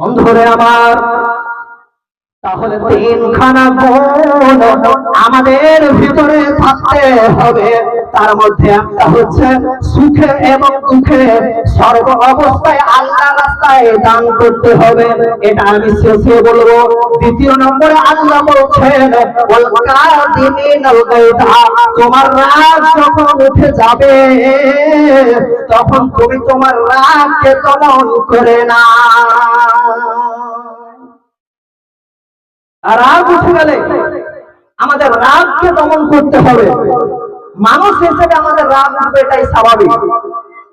বন্ধুরে আমার, তাহলে তিনখানা গুণ আমাদের ভিতরে থাকতে হবে। তার মধ্যে একটা হচ্ছে সুখে এবং দুঃখে সর্ব অবস্থায় আল্লাহ রাস্তায় দান করতে হবে। এটা আমি শেষে বলব। দ্বিতীয় নম্বরে আল্লাহ বলছেন তোমার রাগ যখন উঠে যাবে, তখন তুমি তোমার রাগকে দমন করে না রাগ উঠে গেলে আমাদের রাগকে দমন করতে হবে। মানুষ হিসেবে আমাদের রাগ উঠবে এটাই স্বাভাবিক।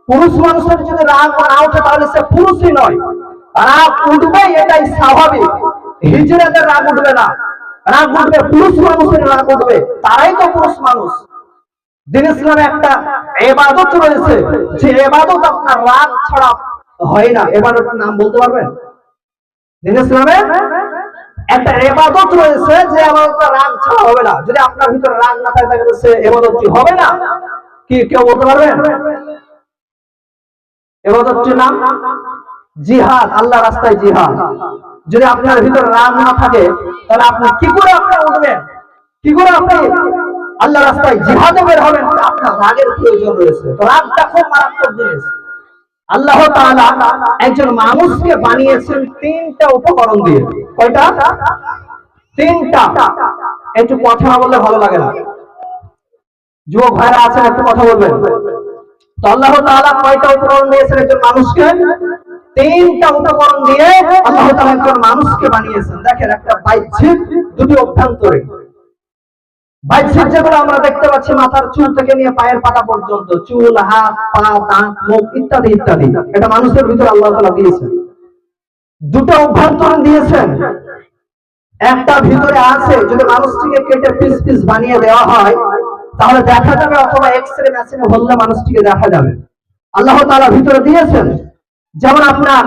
পুরুষ মানুষের যদি রাগ না ওঠে তাহলে সে পুরুষই নয়। রাগ উঠবে এটাই স্বাভাবিক। হিজড়াদের রাগ উঠবে না। রাগ উঠবে পুরুষ মানুষের রাগ উঠবে। তারাই তো পুরুষ মানুষ। দিন ইসলামে একটা এবাদত রয়েছে। যে এবাদত আপনার রাগ ছাড়া হয় না। এবাদতের নাম বলতে পারবেন? দিন ইসলামে একটা এবাদত রয়েছে যে রাগ ছাড়া হবে না। যদি আপনার ভিতরে রাগ না থাকে, তাহলে সে এবাদতটি হবে না। কি কেউ বলতে এবাদতটির নাম জিহাদ আল্লাহ রাস্তায় জিহাদ। যদি আপনার ভিতরে রাগ না থাকে, তাহলে আপনি কি করে আপনি উঠবেন কি করে আপনি আল্লাহ রাস্তায় জিহাদে বের হবেন? আপনার রাগের প্রয়োজন রয়েছে। রাগটা খুব মারাত্মক জিনিস। আল্লাহ একজন মানুষকে বানিয়েছেন তিনটা উপকরণ দিয়ে। কয়টা? তিনটা। একটু কথা না বললে ভালো লাগে না। যুবক ভাইরা আছেন, একটু কথা বলবেন। আল্লাহ কয়টা উপকরণ দিয়েছেন একজন মানুষকে? তিনটা উপকরণ দিয়ে মানুষকে বানিয়েছেন। দেখেন একটা বাহ্যিক দুটি অভ্যন্তরে। বাহ্যিক আমরা দেখতে পাচ্ছি মাথার চুল থেকে নিয়ে পায়ের পাতা পর্যন্ত, চুল, হাত, পা, দাঁত, মুখ ইত্যাদি ইত্যাদি। এটা মানুষের ভিতরে আল্লাহ তাআলা দিয়েছেন। দুটো অভ্যন্তরীণ দিয়েছেন। একটা ভিতরে আছে, যদি মানুষটিকে কেটে পিস পিস বানিয়ে দেওয়া হয়, তাহলে দেখা যাবে অথবা এক্স রে মেশিনে বললে মানুষটিকে দেখা যাবে। আল্লাহ তাআলা ভিতরে দিয়েছেন। যেমন আপনার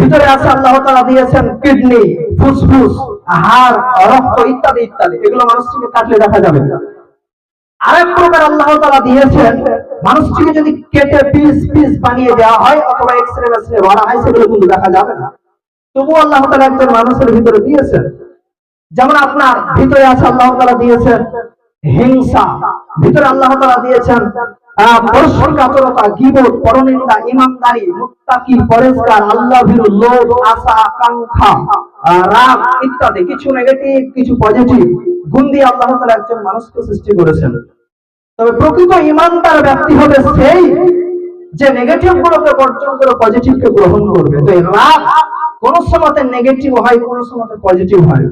ভিতরে আছে, আল্লাহ তাআলা দিয়েছেন কিডনি, ফুসফুস। হাড় রক্ত ইত্যাদি ইত্যাদি। এগুলো মানুষটিকে কাটলে দেখা যাবে আরেক প্রকার আল্লাহ তাআলা দিয়েছেন, মানুষটিকে যদি কেটে পিস পিস বানিয়ে দেওয়া হয় অথবা এক্স রে মেশিনে ভরা হয়, সেগুলো কিন্তু দেখা যাবে না। তবু আল্লাহ তাআলা একজন মানুষের ভিতরে দিয়েছেন। যেমন আপনার ভিতরে আছে আল্লাহ তাআলা দিয়েছেন হিংসা। ভিতরে আল্লাহ তাআলা দিয়েছেন পরস্পর কাতরতা, গীবত, পরনিন্দা ইমানদারি মুত্তাকি পরেশগার আল্লাহ লোভ, আশা, আকাঙ্ক্ষা রাগ ইত্যাদি। কিছু নেগেটিভ কিছু পজিটিভ গুণ দিয়ে আল্লাহ তাআলা একজন মানুষকে সৃষ্টি করেছেন। তবে প্রকৃত ইমানদার ব্যক্তি হবে সেই যে নেগেটিভ গুলোকে বর্জন করে পজিটিভ কে গ্রহণ করবে। তো রাগ কোন সময় নেগেটিভ হয়, কোন সময় পজিটিভ হয়?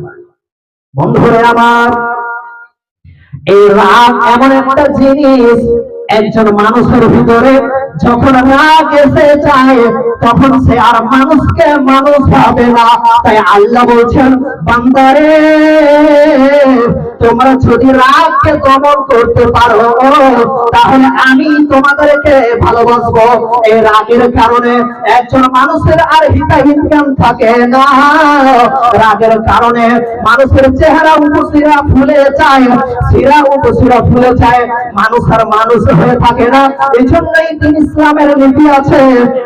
বন্ধুরে আমার, এই রাগ এমন একটা জিনিস একজন মানুষের ভিতরে যখন রাগ এসে যায় তখন সে আর মানুষকে মানুষ ভাবে না। তাই আল্লাহ বলছেন, বান্দারে, তোমরা যদি রাগকে দমন করতে পারো, তাহলে আমি তোমাদেরকে ভালোবাসবো। এই রাগের কারণে একজন মানুষের আর হিতাহিত জ্ঞান থাকে না। রাগের কারণে মানুষের চেহারা উপসিরা ফুলে যায় সিরা উপসিরা ফুলে যায়। মানুষ আর মানুষ হয়ে থাকে না। এই জন্যই দিন ইসলামের নীতি আছে।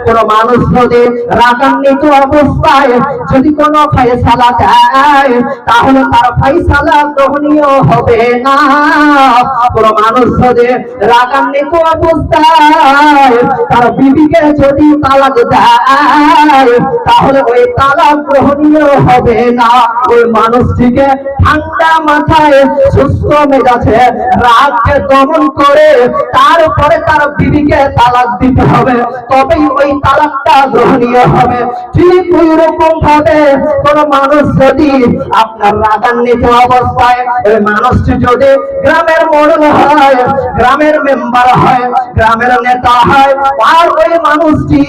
কোন মানুষ যদি রাগান্বিত অবস্থায় যদি কোন ফয়সালা দেয়, তাহলে তার ফয়সালা গ্রহণীয় হবে না। কোন মানুষ যদি রাগান্বিত অবস্থায় তার বিবিকে যদি তালাক দেয়, তাহলে ওই তালাক গ্রহণীয় হবে না। ওই মানুষটিকে ঠান্ডা মাথায়, সুস্থ মেজাজে রাগকে দমন করে, তারপরে তার বিবিকে তালাক দিতে হবে, তবেই ওই তালাকটা গ্রহণীয় হবে। ঠিক ওই রকম ভাবে কোন মানুষ যদি আপনার রাগান্বিত অবস্থায়, ওই মানুষটি যদি গ্রামের হয়, গ্রামের মেম্বার হয়, গ্রামের নেতা হয়, আর ওই মানুষটি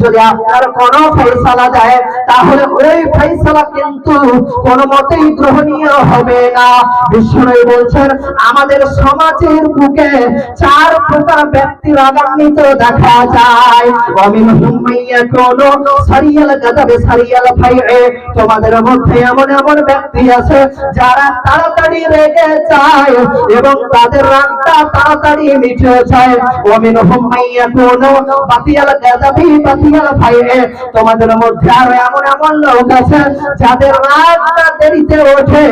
যদি আপনার কোন ফয়সালা দেয়, তাহলে ওই ফয়সালা কিন্তু কোন মতেই গ্রহণীয় হবে না। বিষ্ণু বলছেন, আমাদের সমাজের বুকে চার প্রকার ব্যক্তি রাগান রাগান্বিত দেখা যায়। তোমাদের মধ্যে এমন এমন ব্যক্তি আছে যারা তাড়াতাড়ি রেগে যায় এবং তাদের রাগটা তাড়াতাড়ি মিটে যায়। অমিনহুম মাইয়াকুনু বাতিয়াল গাদাবি, বাতিয়াল ফাইএ তোমাদের মধ্যে আরও এমন এমন লোক আছে যাদের রাগটা দেরিতে ওঠে,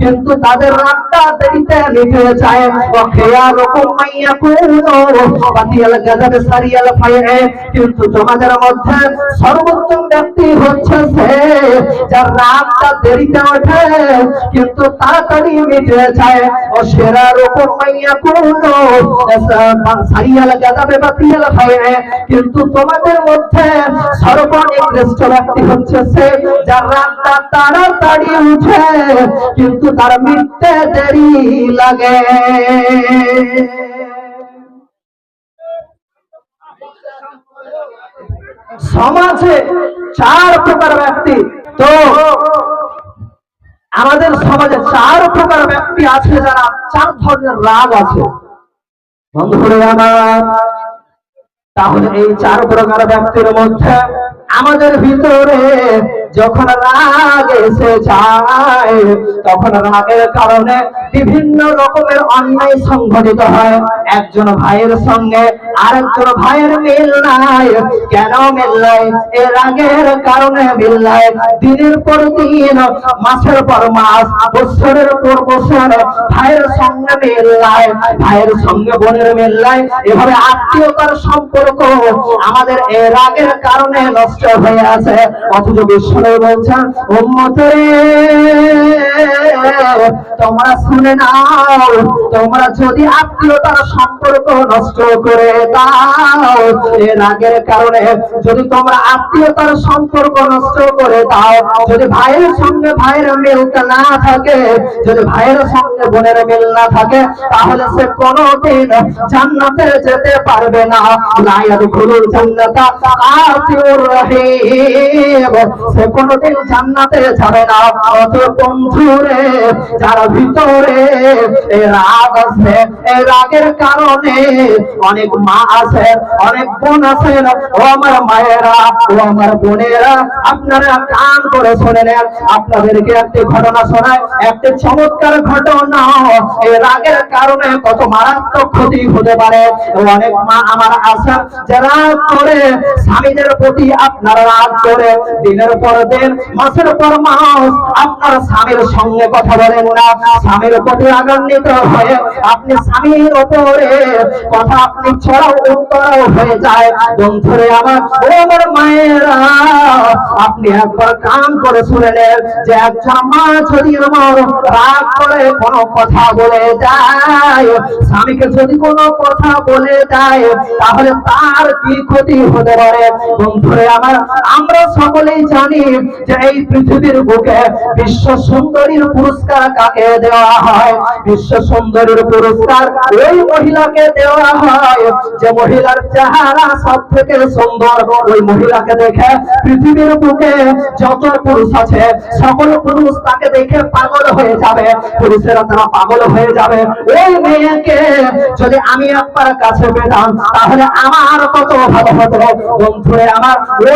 কিন্তু তাদের রাগটা দেরিতে মিটে যায়। ওখিয়ারুকুম মাইয়াকুনু কিন্তু তোমাদের মধ্যে সর্বোত্তম ব্যক্তি হচ্ছে সে, যার রাগটা দেরিতে ওঠে, কিন্তু তাড়াতাড়ি মিটে যায়। ও সেরা রকম মাইয়া কিন্তু তোমাদের মধ্যে সর্বনিকৃষ্ট ব্যক্তি হচ্ছে সে, যার রাগটা তাড়াতাড়ি উঠে, কিন্তু তার মিটতে দেরি লাগে। সমাজে চার প্রকার ব্যক্তি। তো আমাদের সমাজে চার প্রকার ব্যক্তি আছে যারা চার ধরনের রাগ আছে। বন্ধুরে তাহলে এই চার প্রকার ব্যক্তির মধ্যে আমাদের ভিতরে যখন রাগ এসে যায়, তখন রাগের কারণে বিভিন্ন রকমের অন্যায় সংঘটিত হয়। একজন ভাইয়ের সঙ্গে আরেকজন ভাইয়ের মিল নাই। কেন মিল নাই? এ রাগের কারণে মিল নাই। দিনের পর দিন, মাসের পর মাস, বছরের পর বছর ভাইয়ের সঙ্গে মিল নাই। ভাইয়ের সঙ্গে বোনের মিল নাই। এভাবে আত্মীয়তার সম্পর্ক আমাদের এ রাগের কারণে নষ্ট হয়ে আছে। অথচ বিশ্ব বলছেন, উম্মতে, তোমরা শুনে নাও, তোমরা যদি আত্মীয়তার সম্পর্ক নষ্ট করে দাও রাগের কারণে যদি তোমরা আত্মীয়তার সম্পর্ক নষ্ট করে দাও, যদি ভাইয়ের সঙ্গে ভাইয়ের মিলটা না থাকে, যদি ভাইয়ের সঙ্গে বোনের মিল না থাকে, তাহলে সে কোনোদিন জান্নাতে যেতে পারবে না। লা ইয়াদখুলুল জান্নাতা। আতিউর রহিম সে জান্নাতে যাবে না। অত ভিতরে রাগ আছে এই রাগের কারণে অনেক মা আছে, অনেক বোন আছেন ও আমার মায়েরা, ও আমার বোনেরা, আপনারা কান করে নেন। আপনাদেরকে একটি ঘটনা শোনায়, একটি চমৎকার ঘটনা। এই রাগের কারণে কত মারাত্মক ক্ষতি হতে পারে। অনেক মা আমার আছেন, যারা করে স্বামীদের প্রতি আপনারা রাগ করে দিনের পর দিন, মাসের পর মাস। আপনার স্বামীর সঙ্গে কথা বলেন না। স্বামীর প্রতি হয়ে আপনি স্বামীর ওপরে কথা আপনি ছড়াও উত্তরাও হয়ে যায়। বন্ধুরে আমার, ও আমার মায়েরা, আপনি একবার কান করে শুনে নেন যে একজন মা যদি আমার রাগ করে কোনো কথা বলে যায়, স্বামীকে যদি কোনো কথা বলে যায়, তাহলে তার কি ক্ষতি হতে পারে? বন্ধুরে আমার আমরা সকলেই জানি যে এই পৃথিবীর বুকে বিশ্ব সুন্দরীর পুরস্কার কাকে দেওয়া হয়? বিশ্ব সুন্দরীর পুরস্কার ওই মহিলাকে দেওয়া হয় যে মহিলার চেহারা সব থেকে সুন্দর। ওই মহিলাকে দেখে পৃথিবীর বুকে যত পুরুষ আছে, সকল পুরুষ তাকে দেখে পাগল হয়ে যাবে। পুরুষেরা তারা পাগল হয়ে যাবে। ওই মেয়েকে যদি আমি আপনার কাছে পেতাম, তাহলে আমার কত ভালো হতো। বন্ধুরে আমার, ওই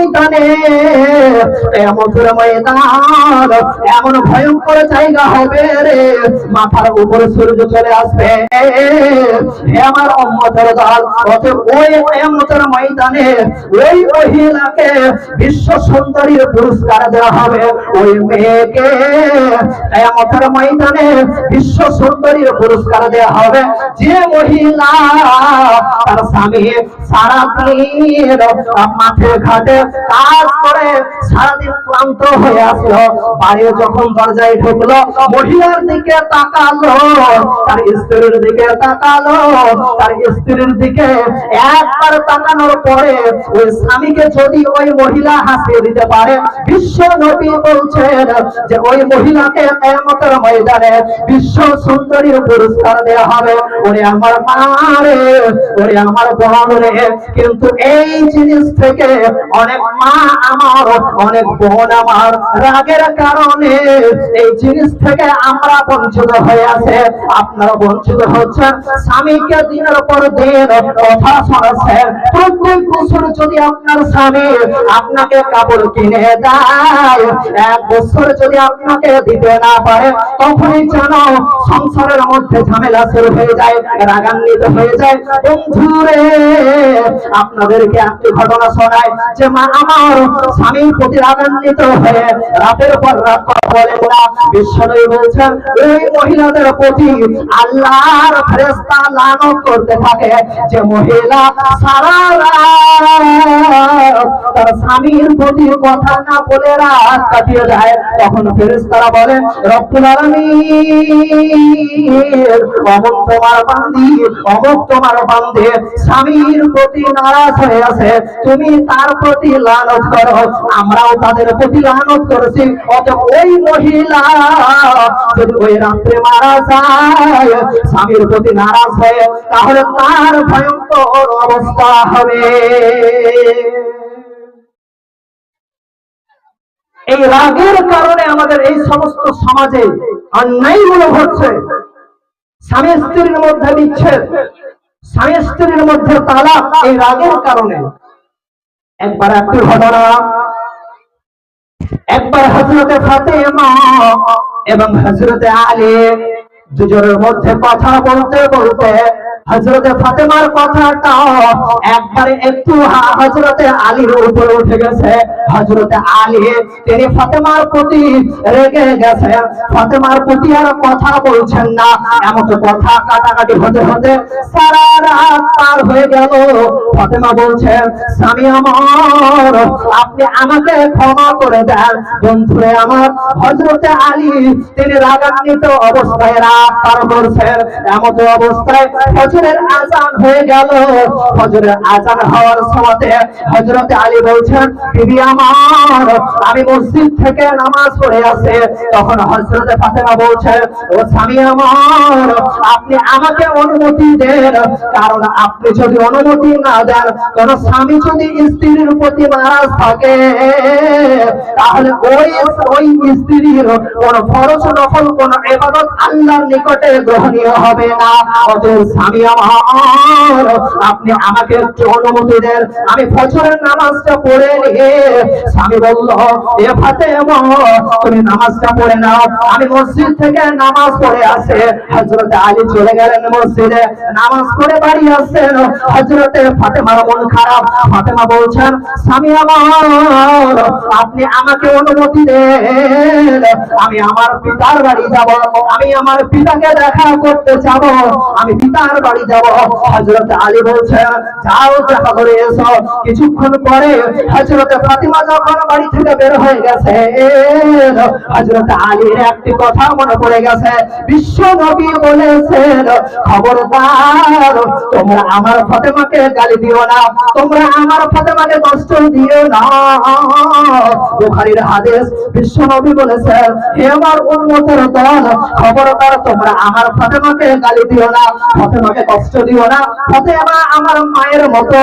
ময়দানে কেয়ামতের ময়দান, এমন ভয়ঙ্কর জায়গা হবে রে। মাথার উপরে সূর্য চলে আসবে। আমার উম্মতের দল ওই ময়দানে ওই মহিলাকে বিশ্ব সুন্দরীর পুরস্কার দেওয়া হবে। ওই মেয়েকে কেয়ামতের ময়দানে বিশ্ব সুন্দরীর পুরস্কার দেওয়া হবে। যে মহিলা তার স্বামী সারা দিন মাঠে ঘাটে কাজ করে সারাদিন ক্লান্ত হয়ে আসলো। বাড়ি যখন দরজায় ঢুকলো, মহিলার দিকে তাকালো, তার স্ত্রীর দিকে তাকালো, তার স্ত্রীর দিকে একবার তাকানোর পরে ওই স্বামীকে যদি ওই মহিলা হাসিয়ে দিতে পারে, বিশ্ব নবী বলছেন যে ওই মহিলাকে কেয়ামতের ময়দানে বিশ্ব সুন্দরী পুরস্কার দেওয়া হবে। ওরে আমার মা ওরে আমার বোন রে। কিন্তু এই জিনিস থেকে অনেক মা আমার অনেক বোন আমার। রাগের কারণে এই জিনিস থেকে আমরা বঞ্চিত হয়ে আছে। আপনারা বঞ্চিত হচ্ছেন। স্বামীকে দিনের পর দিন কথা শোনাচ্ছেন প্রত্যেক বছর যদি আপনার স্বামী আপনাকে কাপড় কিনে দেয়, এক বছর যদি আপনাকে দিতে না পারে, তখনই যেন সংসারের মধ্যে ঝামেলা শুরু হয়ে যায়, রাগান্বিত হয়ে যায়। বন্ধুরে, আপনাদেরকে একটি ঘটনা শোনায় যে মা আমার প্রতি রাগান্বিত হয়ে রাতের পর রাত কথা বলে না। বলছেন, এই মহিলাদের প্রতি আল্লাহর লানত করতে থাকে। যে মহিলা সারা তার স্বামীর প্রতি কথা না বলে রাত কাটিয়ে যায় তখন ফেরেশতারা বলে রব্বুল অমুক তোমার বান্দি, অমুক তোমার বান্দে স্বামীর প্রতি নারাজ হয়ে আছে। তুমি তার প্রতি আমরাও তাদের প্রতি ওই মহিলা যদি ওই রাত্রে মারা যায়, স্বামীর প্রতি নারাজ তাহলে তার ভয়ঙ্কর অবস্থা হবে। এই রাগের কারণে আমাদের এই সমস্ত সমাজে অন্যায়গুলো ঘটছে। স্বামী স্ত্রীর মধ্যে বিচ্ছেদ, স্বামী স্ত্রীর মধ্যে তালাক, এই রাগের কারণে। একবার একটি ঘটনা, একবার হজরতে ফাতেমা এবং হজরতে আলী দুজনের মধ্যে কথা বলতে বলতে হজরতে ফাতেমার কথাটা একবারে একটু হজরতে আলীর উপরে উঠে গেছে। হজরতে আলী, তিনি ফাতেমার প্রতি রেগে গেছে। ফাতেমার প্রতি আর কথা বলছেন না। এমন কথা কাটাকাটি হতে হতে সারা রাত পার হয়ে গেল। ফাতেমা বলছেন, স্বামী আমার, আপনি আমাকে ক্ষমা করে দেন। বন্ধুরে আমার হজরতে আলী, তিনি রাগান্বিত অবস্থায় রাত পার করছেন। অবস্থায় ফজরের আজান হয়ে গেল। ফজরের আজান হওয়ার হজরতে আলী বলছেন, বিবি আমার, আমি মসজিদ থেকে নামাজ পড়ে আছে তখন হজরতে ফাতেমা বলছেন, ও স্বামী আমার, আপনি আমাকে অনুমতি দেন। কারণ আপনি যদি অনুমতি না দেন, কোন স্বামী যদি স্ত্রীর প্রতি নারাজ থাকে, তাহলে ওই ওই স্ত্রীর কোন ফরজ নফল, কোন এবাদত আল্লাহর নিকটে গ্রহণীয় হবে না। অতএব স্বামী আমার, আপনি আমাকে একটু অনুমতি দেন। আমি ফজরের নামাজটা পড়ে নিয়ে স্বামী বলল, এ ফাতেমা, তুমি নামাজটা পড়ে নাও। আমি মসজিদ থেকে নামাজ পড়ে আসে। হযরত আলী চলে গেলেন মসজিদে। নামাজ পড়ে বাড়ি আসছেন। হযরতে ফাতেমার মন খারাপ। ফাতেমা বলছেন, স্বামী আমার, আপনি আমাকে অনুমতি দেন। আমি আমার পিতার বাড়ি যাব। আমি আমার পিতাকে দেখা করতে যাব। আমি পিতার বাড়ি যাব। হযরত আলী বলছেন, যাও দেখা করে এসো। কিছুক্ষণ পরে হযরত ফাতিমা যখন বাড়ি থেকে বের হয়ে গেছে, হযরত আলীর একটি কথা মনে পড়ে গেছে। বিশ্ব নবী বলেছেন, খবরদার তোমরা আমার ফাতেমাকে গালি দিও না, তোমরা আমার ফাতেমাকে কষ্ট দিও না। বুখারীর হাদিস বিশ্ব নবী বলেছেন হে আমার উম্মতের দল, খবরদার, তোমরা আমার ফাতেমাকে গালি দিও না, ফাতেমাকে কষ্ট দিও না। ফাতেমা আমার মায়ের মতো,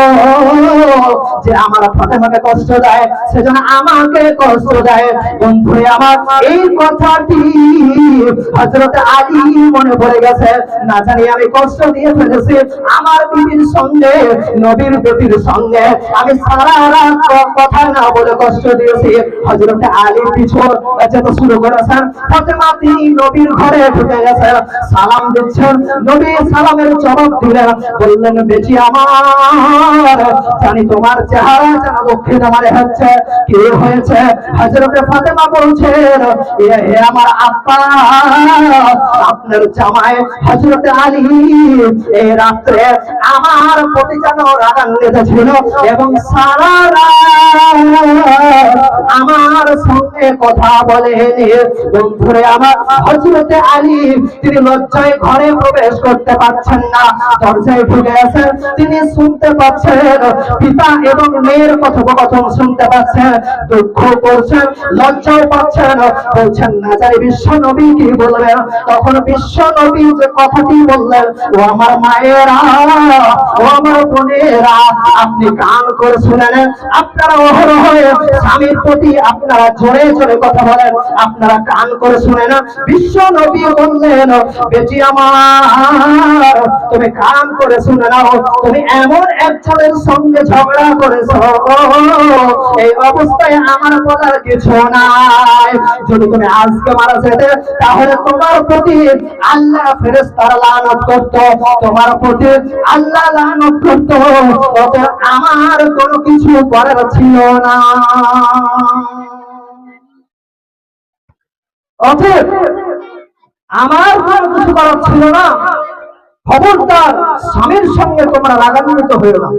যে আমার ফাতেমাকে কষ্ট দেয়, সেজন্য আমাকে কষ্ট দেয়। বন্ধু আমার, এই কথাটি হযরত আলী মনে পড়ে গেছে, না জানি আমি কষ্ট দিয়ে ফেলেছি আমার বিবির সঙ্গে, নবীর বেটির সঙ্গে। আমি সারা রাত কথা না বলে কষ্ট দিয়েছি। হযরত আলী পিছন যেতে শুরু করেছেন। তিনি নবীর ঘরে ঢুকে সালাম দিচ্ছেন। নবী সালামের বললেন, বেটি আমার, জানি তোমার চেহারা যেন দক্ষিণ হচ্ছে। কি হয়েছে? হযরতে ফাতেমা বলছেন আমার আব্বা। আপনার জামাই হযরতে আলী। এই রাত্রে আমার প্রতি যেন রাগান্বিত ছিল এবং সারা আমার সঙ্গে কথা বলেনি বন্ধুরে, আমার হযরতে আলী, তিনি লজ্জায় ঘরে প্রবেশ করতে পারছেন না। দরজায় ঢুকে আছেন, তিনি শুনতে পাচ্ছেন, পিতা এবং মেয়ের কথোপকথন শুনতে পাচ্ছেন, দুঃখ করছেন, লজ্জাও পাচ্ছেন, বলছেন, না জানি বিশ্ব নবী কি বলবেন? তখন বিশ্ব নবী যে কথাটি বললেন, ও আমার মায়েরা আপনি কান করে শুনে নেন আপনারা অহরহ স্বামীর প্রতি আপনারা জোরে জোরে কথা বলেন। আপনারা কান করে শুনে না বিশ্ব নবী বললেন, বেটি আমার, তুমি কান করে শুনে নাও তুমি এমন একজনের সঙ্গে ঝগড়া করেছ। এই অবস্থায় আমার বলার কিছু নাই। যদি তুমি আজকে মারা যেতে, তাহলে তোমার প্রতি আল্লাহ ফেরেস্তার লানত করত। তোমার প্রতি আল্লাহ লানত করত আমার কোনো কিছু করার ছিল না। আমার কোনো কিছু করার ছিল না। খবরদার স্বামীর সঙ্গে তোমরা রাগান্বিত হয়ে না।